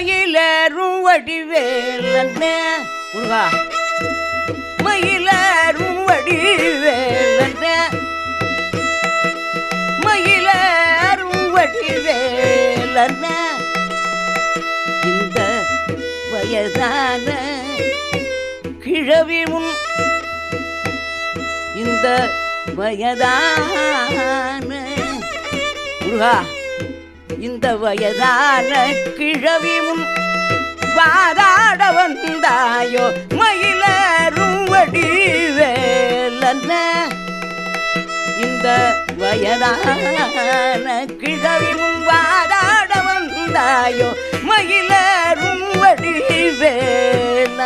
மயிலரும் வடிவேலன்னே முருகா. மயிலரும் வடிவேலன்னே மயிலரும் வடிவேலன்னே இந்த வயதான கிழவி உன் இந்த வயதான முருகா. இந்த வயதான கிழவி முன் வாதாட வந்தாயோ மயிலரும் வடிவேலன்ன. இந்த வயதான கிழவி முன் வாதாட வந்தாயோ மயிலரும் வடிவேலன்ன.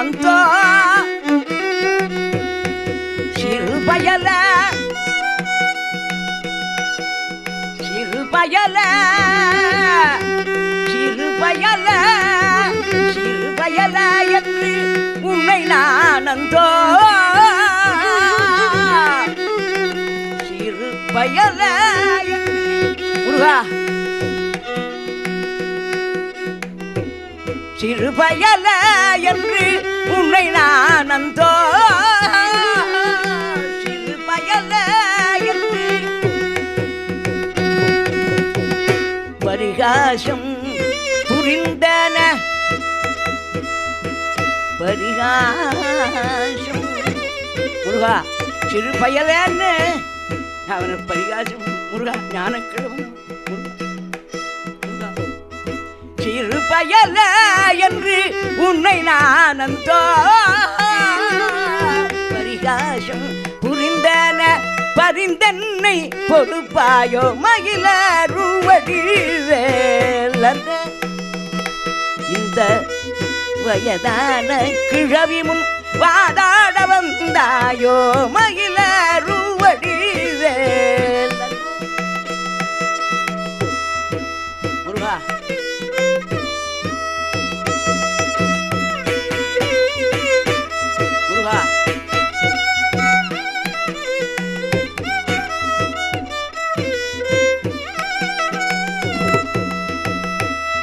நான் அந்தோ சிறு பயல சிறு பயல சிறு பயல சிறு பயல என்று உன்னை நான் அந்தோ சிறு பயல என்று முருகா சிறுபயல என்று உன்னை நான் அந்தோ. சிறுபயல என்று பரிகாசம் புரிந்தன. பரிகாசம். முருகா சிறு பயலன்னு அவனை பரிகாசம் முருகா ஞானக்கிழவன் முருகா பயல என்று உன்னை நான் அந்தோ. பரிகாசம் புரிந்தன பரிந்தன்னை பொறுப்பாயோ மகிழருவடி வேலந்த இந்த வயதான கிழவி முன் வாதாட வந்தாயோ மகிழருவடி முருகா